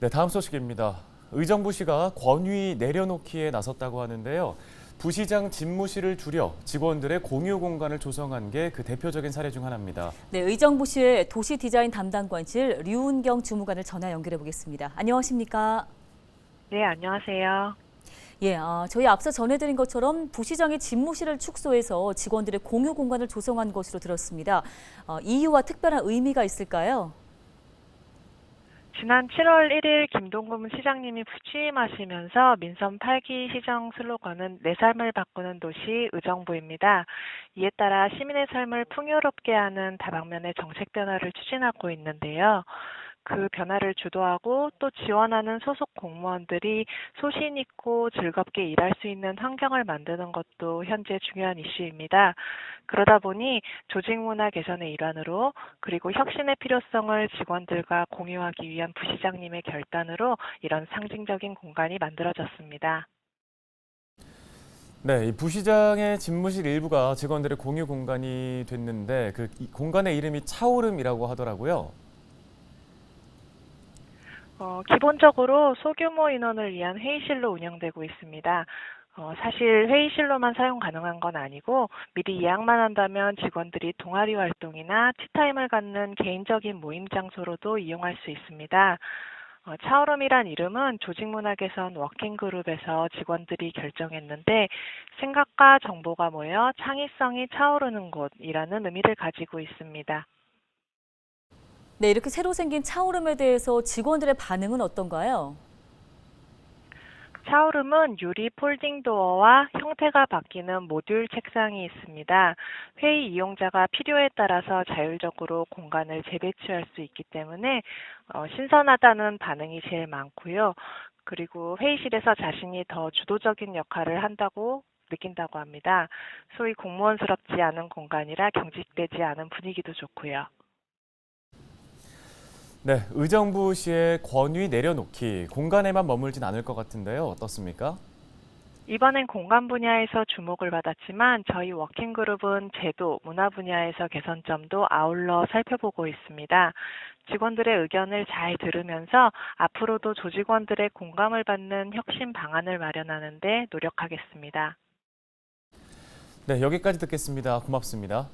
네, 다음 소식입니다. 의정부시가 권위 내려놓기에 나섰다고 하는데요. 부시장 집무실을 줄여 직원들의 공유 공간을 조성한 게 그 대표적인 사례 중 하나입니다. 네, 의정부시의 도시 디자인 담당관실 류은경 주무관을 전화 연결해 보겠습니다. 안녕하십니까? 네, 안녕하세요. 예, 아, 저희 앞서 전해드린 것처럼 부시장의 집무실을 축소해서 직원들의 공유 공간을 조성한 것으로 들었습니다. 어, 이유와 특별한 의미가 있을까요? 지난 7월 1일 김동금 시장님이 취임하시면서 민선 8기 시정 슬로건은 내 삶을 바꾸는 도시 의정부입니다. 이에 따라 시민의 삶을 풍요롭게 하는 다방면의 정책 변화를 추진하고 있는데요. 그 변화를 주도하고 또 지원하는 소속 공무원들이 소신 있고 즐겁게 일할 수 있는 환경을 만드는 것도 현재 중요한 이슈입니다. 그러다 보니 조직 문화 개선의 일환으로 그리고 혁신의 필요성을 직원들과 공유하기 위한 부시장님의 결단으로 이런 상징적인 공간이 만들어졌습니다. 네, 이 부시장의 집무실 일부가 직원들의 공유 공간이 됐는데 그이 공간의 이름이 차오름이라고 하더라고요. 어, 기본적으로 소규모 인원을 위한 회의실로 운영되고 있습니다. 어, 사실 회의실로만 사용 가능한 건 아니고 미리 예약만 한다면 직원들이 동아리 활동이나 티타임을 갖는 개인적인 모임 장소로도 이용할 수 있습니다. 어, 차오름이란 이름은 조직문화 개선 워킹그룹에서 직원들이 결정했는데 생각과 정보가 모여 창의성이 차오르는 곳이라는 의미를 가지고 있습니다. 네, 이렇게 새로 생긴 차오름에 대해서 직원들의 반응은 어떤가요? 차오름은 유리 폴딩 도어와 형태가 바뀌는 모듈 책상이 있습니다. 회의 이용자가 필요에 따라서 자율적으로 공간을 재배치할 수 있기 때문에 어, 신선하다는 반응이 제일 많고요. 그리고 회의실에서 자신이 더 주도적인 역할을 한다고 느낀다고 합니다. 소위 공무원스럽지 않은 공간이라 경직되지 않은 분위기도 좋고요. 네, 의정부 시의 권위 내려놓기 공간에만 머물진 않을 것 같은데요. 어떻습니까? 이번엔 공간 분야에서 주목을 받았지만 저희 워킹그룹은 제도, 문화 분야에서 개선점도 아울러 살펴보고 있습니다. 직원들의 의견을 잘 들으면서 앞으로도 조직원들의 공감을 받는 혁신 방안을 마련하는 데 노력하겠습니다. 네, 여기까지 듣겠습니다. 고맙습니다.